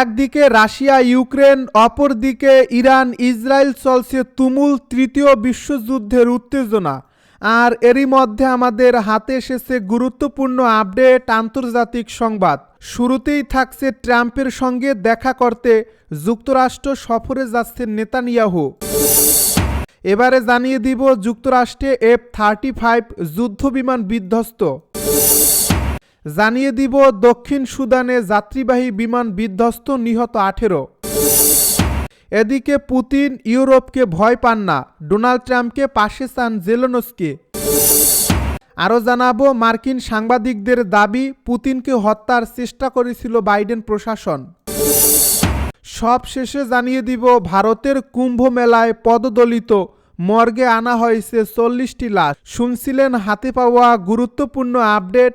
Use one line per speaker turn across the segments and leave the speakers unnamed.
একদিকে Russia Ukraine অপরদিকে Iran Israel চলছে তুমুল তৃতীয় বিশ্বযুদ্ধের উত্তেজনা আর এরই মধ্যে আমাদের হাতে এসেছে গুরুত্বপূর্ণ আপডেট আন্তর্জাতিক সংবাদ শুরুতেই থাকছে ট্রাম্পের সঙ্গে দেখা করতে যুক্তরাষ্ট্র সফরে যাচ্ছে নেতানিয়াহু এবারে জানিয়ে দিব যুক্তরাষ্ট্রে এফ থার্টি ফাইভ যুদ্ধবিমান বিধ্বস্ত জানিয়ে দিব দক্ষিণ সুদানে যাত্রীবাহী বিমান বিধ্বস্ত নিহত আঠেরো এদিকে পুতিন ইউরোপকে ভয় পান না ডোনাল্ড ট্রাম্পকে পাশে চান জেলনসকে আরও জানাবো মার্কিন সাংবাদিকদের দাবি পুতিনকে হত্যার চেষ্টা করেছিল বাইডেন প্রশাসন সব শেষে জানিয়ে দিব ভারতের কুম্ভ মেলায় পদদলিত মর্গে আনা হয়েছে চল্লিশটি লাশ শুনছিলেন হাতে পাওয়া গুরুত্বপূর্ণ আপডেট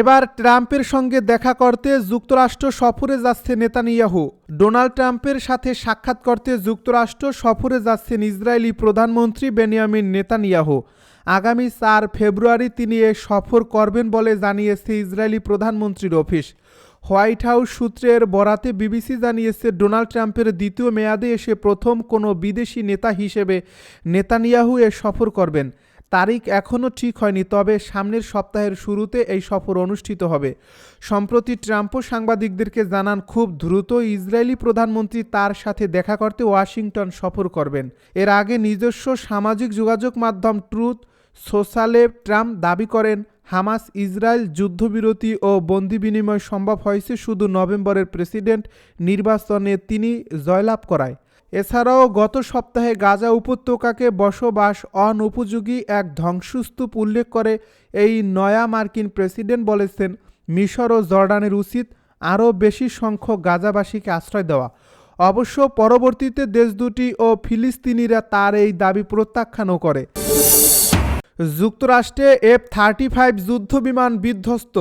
এবার ট্রাম্পের সঙ্গে দেখা করতে যুক্তরাষ্ট্র সফরে যাচ্ছে নেতানিয়াহু ডোনাল্ড ট্রাম্পের সাথে সাক্ষাৎ করতে যুক্তরাষ্ট্র সফরে যাচ্ছেন ইসরায়েলি প্রধানমন্ত্রী বেনিয়ামিন নেতানিয়াহু আগামী চার ফেব্রুয়ারি তিনি এ সফর করবেন বলে জানিয়েছে ইসরায়েলি প্রধানমন্ত্রীর অফিস হোয়াইট হাউস সূত্রের বরাতে বিবিসি জানিয়েছে ডোনাল্ড ট্রাম্পের দ্বিতীয় মেয়াদে এসে প্রথম কোনো বিদেশি নেতা হিসেবে নেতানিয়াহু এ সফর করবেন তারিখ এখনও ঠিক হয়নি তবে সামনের সপ্তাহের শুরুতে এই সফর অনুষ্ঠিত হবে সম্প্রতি ট্রাম্পও সাংবাদিকদেরকে জানান খুব দ্রুত ইসরায়েলি প্রধানমন্ত্রী তার সাথে দেখা করতে ওয়াশিংটন সফর করবেন এর আগে নিজস্ব সামাজিক যোগাযোগ মাধ্যম ট্রুথ সোশ্যালে ট্রাম্প দাবি করেন হামাস ইসরায়েল যুদ্ধবিরতি ও বন্দি বিনিময় সম্ভব হয়েছে শুধু নভেম্বরের প্রেসিডেন্ট নির্বাচনে তিনি জয়লাভ করায় এছাড়াও গত সপ্তাহে গাজা উপত্যকাকে বসবাস অনুপযোগী এক ধ্বংসস্তূপ উল্লেখ করে এই নয়া মার্কিন প্রেসিডেন্ট বলেছেন মিশর ও জর্ডানের উচিত আরও বেশি সংখ্যক গাজাবাসীকে আশ্রয় দেওয়া অবশ্য পরবর্তীতে দেশ দুটি ও ফিলিস্তিনিরা তার এই দাবি প্রত্যাখ্যানও করে যুক্তরাষ্ট্রে এফ থার্টি ফাইভ যুদ্ধ বিমান বিধ্বস্ত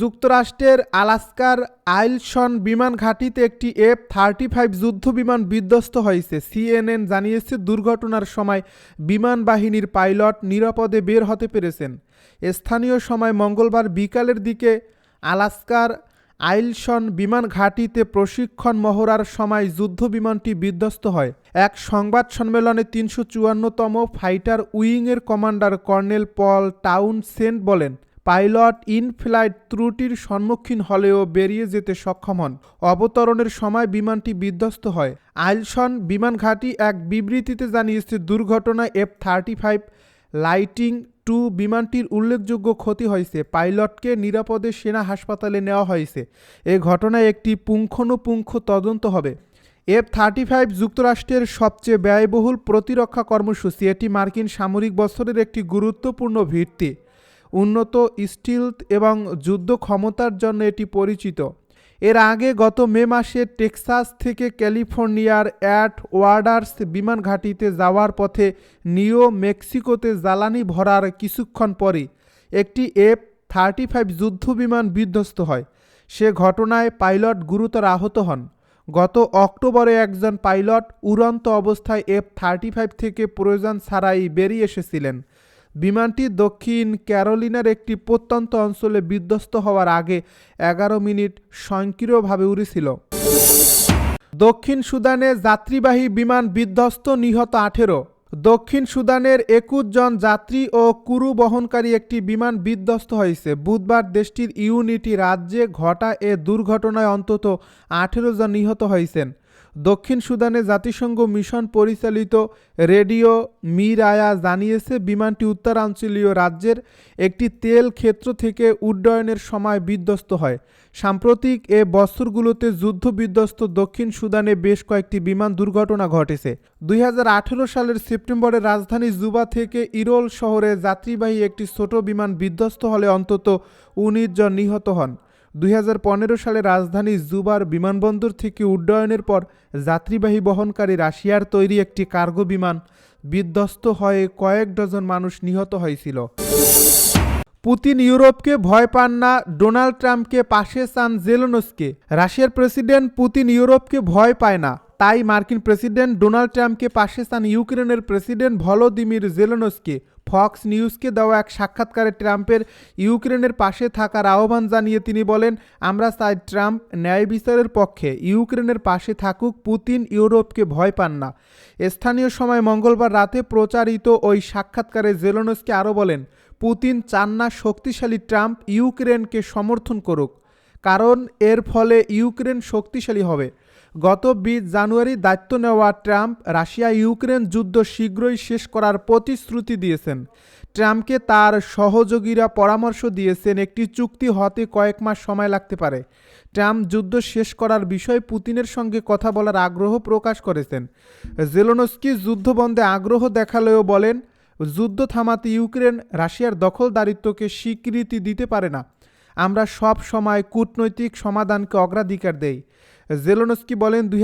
যুক্তরাষ্ট্রের আলাস্কার আইলসন বিমান ঘাঁটিতে একটি এফ থার্টি ফাইভ যুদ্ধ বিমান বিধ্বস্ত হয়েছে সিএনএন জানিয়েছে দুর্ঘটনার সময় বিমান বাহিনীর পাইলট নিরাপদে বের হতে পেরেছেন স্থানীয় সময় মঙ্গলবার বিকালের দিকে আলাস্কার আইলসন বিমান ঘাঁটিতে প্রশিক্ষণ মহড়ার সময় যুদ্ধ বিমানটি বিধ্বস্ত হয় এক সংবাদ সম্মেলনে তিনশো চুয়ান্নতম ফাইটার উইংয়ের commander colonel Paul Townsend বলেন পাইলট ইন ফ্লাইট ত্রুটির সম্মুখীন হলেও বেরিয়ে যেতে সক্ষম হন অবতরণের সময় বিমানটি বিধ্বস্ত হয় আইলসন বিমান ঘাঁটি এক বিবৃতিতে জানিয়েছে দুর্ঘটনায় F thirty five lightning two বিমানটির উল্লেখযোগ্য ক্ষতি হয়েছে পাইলটকে নিরাপদে সেনা হাসপাতালে নেওয়া হয়েছে এ ঘটনায় একটি পুঙ্খানুপুঙ্খ তদন্ত হবে এফ থার্টি ফাইভ যুক্তরাষ্ট্রের সবচেয়ে ব্যয়বহুল প্রতিরক্ষা কর্মসূচি এটি মার্কিন সামরিক বছরের একটি গুরুত্বপূর্ণ ভিত্তি উন্নত স্টিলথ এবং যুদ্ধ ক্ষমতার জন্য এটি পরিচিত এর আগে গত মে মাসে টেক্সাস থেকে ক্যালিফোর্নিয়ার অ্যাট ওয়ার্ডার্স বিমান ঘাঁটিতে যাওয়ার পথে নিউ মেক্সিকোতে জ্বালানি ভরার কিছুক্ষণ পরে একটি এফ থার্টি ফাইভ যুদ্ধবিমান বিধ্বস্ত হয় সে ঘটনায় পাইলট গুরুতর আহত হন গত অক্টোবরে একজন পাইলট উড়ন্ত অবস্থায় এফ থার্টি ফাইভ থেকে প্রয়োজন ছাড়াই বেরিয়ে এসেছিলেন বিমানটি দক্ষিণ ক্যারোলিনার একটি প্রত্যন্ত অঞ্চলে বিধ্বস্ত হওয়ার আগে এগারো মিনিট স্বয়ংক্রিয়ভাবে উড়েছিল দক্ষিণ সুদানে যাত্রীবাহী বিমান বিধ্বস্ত নিহত আঠেরো দক্ষিণ সুদানের একুশ জন যাত্রী ও কুরু বহনকারী একটি বিমান বিধ্বস্ত হয়েছে বুধবার দেশটির ইউনিটি রাজ্যে ঘটা এ দুর্ঘটনায় অন্তত আঠেরো জন নিহত হয়েছেন দক্ষিণ সুদানে জাতিসংঘ মিশন পরিচালিত রেডিও মিরায়া জানিয়েছে বিমানটি উত্তরাঞ্চলীয় রাজ্যের একটি তেল ক্ষেত্র থেকে উড্ডয়নের সময় বিধ্বস্ত হয় সাম্প্রতিক এ বছরগুলোতে যুদ্ধবিধ্বস্ত দক্ষিণ সুদানে বেশ কয়েকটি বিমান দুর্ঘটনা ঘটেছে দুই সালের সেপ্টেম্বরে রাজধানী জুবা থেকে ইরোল শহরে যাত্রীবাহী একটি ছোট বিমান বিধ্বস্ত হলে অন্তত উনিশ জন নিহত হন দুই সালে রাজধানী জুবার বিমানবন্দর থেকে উড্ডয়নের পর যাত্রীবাহী বহনকারী রাশিয়ার তৈরি একটি কার্গো বিমান বিধ্বস্ত হয়ে কয়েক ডজন মানুষ নিহত হয়েছিল পুতিন ইউরোপকে ভয় পান না ডোনাল্ড ট্রাম্পকে পাশে চান জেলোনসকে রাশিয়ার প্রেসিডেন্ট পুতিন ইউরোপকে ভয় পায় না তাই মার্কিন প্রেসিডেন্ট ডোনাল্ড ট্রাম্পকে পাশে চান ইউক্রেনের প্রেসিডেন্ট ভলোদিমির জেলোনসকে ফক্স নিউজকে দেওয়া এক সাক্ষাৎকারে ট্রাম্পের ইউক্রেনের পাশে থাকার আহ্বান জানিয়ে তিনি বলেন আমরা চাই ট্রাম্প ন্যায় বিচারের পক্ষে ইউক্রেনের পাশে থাকুক পুতিন ইউরোপকে ভয় পান না স্থানীয় সময় মঙ্গলবার রাতে প্রচারিত ওই সাক্ষাৎকারে জেলোনসকে আরও বলেন পুতিন চান না শক্তিশালী ট্রাম্প ইউক্রেনকে সমর্থন করুক কারণ এর ফলে ইউক্রেন শক্তিশালী হবে গত বিশ জানুয়ারি দায়িত্ব নেওয়া ট্রাম্প রাশিয়া ইউক্রেন যুদ্ধ শীঘ্রই শেষ করার প্রতিশ্রুতি দিয়েছেন ট্রাম্পকে তার সহযোগীরা পরামর্শ দিয়েছেন একটি চুক্তি হতে কয়েক মাস সময় লাগতে পারে ট্রাম্প যুদ্ধ শেষ করার বিষয়ে পুতিনের সঙ্গে কথা বলার আগ্রহ প্রকাশ করেছেন জেলোনস্কি যুদ্ধবন্ধে আগ্রহ দেখালেও বলেন যুদ্ধ থামাতে ইউক্রেন রাশিয়ার দখলদারিত্বকে স্বীকৃতি দিতে পারে না আমরা সব সময় কূটনৈতিক সমাধানকে অগ্রাধিকার দেই জেলনস্কি বলেন দুই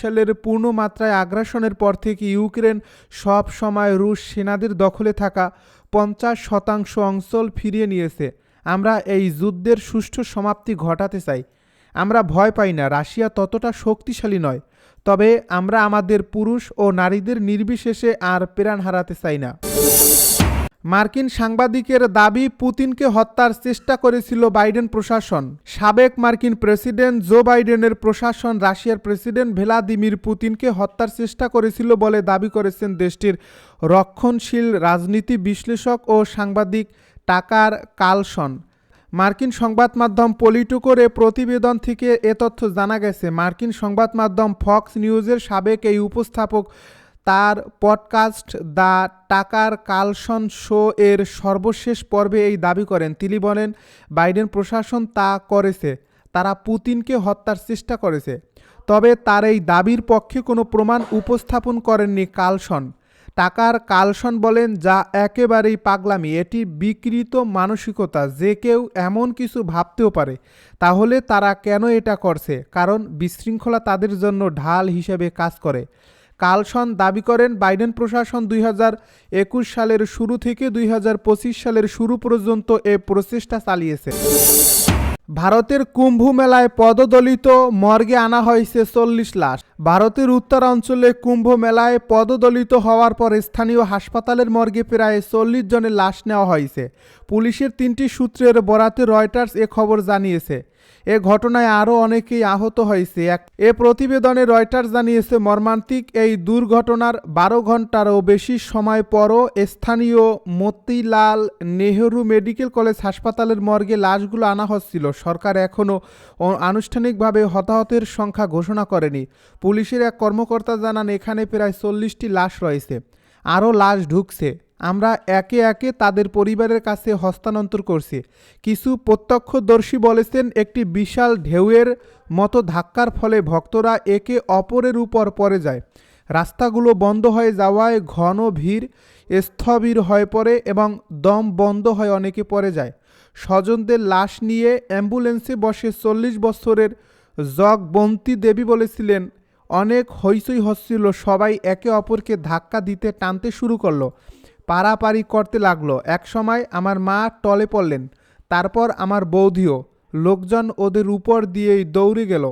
সালের পূর্ণ মাত্রায় আগ্রাসনের পর থেকে ইউক্রেন সব সময় রুশ সেনাদের দখলে থাকা পঞ্চাশ শতাংশ অঞ্চল ফিরিয়ে নিয়েছে আমরা এই যুদ্ধের সুষ্ঠু সমাপ্তি ঘটাতে চাই আমরা ভয় পাই না রাশিয়া ততটা শক্তিশালী নয় তবে আমরা আমাদের পুরুষ ও নারীদের নির্বিশেষে আর প্রাণ হারাতে চাই না মার্কিন সাংবাদিকের দাবি পুতিনকে হত্যার চেষ্টা করেছিল বাইডেন প্রশাসন সাবেক মার্কিন প্রেসিডেন্ট জো বাইডেনের প্রশাসন রাশিয়ার প্রেসিডেন্ট ভ্লাদিমির পুতিনকে হত্যার চেষ্টা করেছিল বলে দাবি করেছেন দেশটির রক্ষণশীল রাজনীতি বিশ্লেষক ও সাংবাদিক টাকার কালসন মার্কিন সংবাদ মাধ্যম পলিটুকোর প্রতিবেদন থেকে এ তথ্য জানা গেছে মার্কিন সংবাদ মাধ্যম ফক্স নিউজের সাবেক এই উপস্থাপক তার podcast the Tucker Carlson show এর সর্বশেষ পর্বে এই দাবি করেন তিনি বলেন বাইডেন প্রশাসন তা করেছে তারা পুতিনকে হত্যার চেষ্টা করেছে তবে তার এই দাবির পক্ষে কোনো প্রমাণ উপস্থাপন করেননি কালসন টাকার কালসন বলেন যা একেবারেই পাগলামি এটি বিকৃত মানসিকতা যে কেউ এমন কিছু ভাবতেও পারে তাহলে তারা কেন এটা করছে কারণ বিশৃঙ্খলা তাদের জন্য ঢাল হিসেবে কাজ করে কালসন দাবি করেন বাইডেন প্রশাসন দুই সালের শুরু থেকে দুই সালের শুরু পর্যন্ত এ প্রচেষ্টা চালিয়েছে ভারতের কুম্ভ মেলায় পদদলিত মর্গে আনা হয়েছে চল্লিশ লাশ ভারতের উত্তরাঞ্চলে কুম্ভ মেলায় পদদলিত হওয়ার পর স্থানীয় হাসপাতালের মর্গে প্রায় চল্লিশ জনের লাশ নেওয়া হয়েছে পুলিশের তিনটি সূত্রের বরাতে রয়টার্স এ খবর জানিয়েছে এ ঘটনায় আরও অনেকেই আহত হয়েছে এক এ প্রতিবেদনে রয়টার্স জানিয়েছে মর্মান্তিক এই দুর্ঘটনার বারো ঘন্টারও বেশি সময় পরও স্থানীয় মতিলাল নেহরু মেডিকেল কলেজ হাসপাতালের মর্গে লাশগুলো আনা হচ্ছিল সরকার এখনও আনুষ্ঠানিকভাবে হতাহতের সংখ্যা ঘোষণা করেনি পুলিশের এক কর্মকর্তা জানান এখানে প্রায় চল্লিশটি লাশ রয়েছে আরও লাশ ঢুকছে আমরা একে একে তাদের পরিবারের কাছে হস্তান্তর করছি কিছু প্রত্যক্ষদর্শী বলেছেন একটি বিশাল ঢেউয়ের মতো ধাক্কার ফলে ভক্তরা একে অপরের উপর পড়ে যায় রাস্তাগুলো বন্ধ হয়ে যাওয়ায় ঘন ভিড় স্থবির হয়ে পড়ে এবং দম বন্ধ হয়ে অনেকে পড়ে যায় স্বজনদের লাশ নিয়ে অ্যাম্বুলেন্সে বসে চল্লিশ বছরের জগবন্তী দেবী বলেছিলেন অনেক হৈসই হচ্ছিল সবাই একে অপরকে ধাক্কা দিতে টানতে শুরু করলো পাড়াপাড়ি করতে লাগলো একসময় আমার মা টলে পড়লেন তারপর আমার বৌদিও লোকজন ওদের উপর দিয়েই দৌড়ে গেল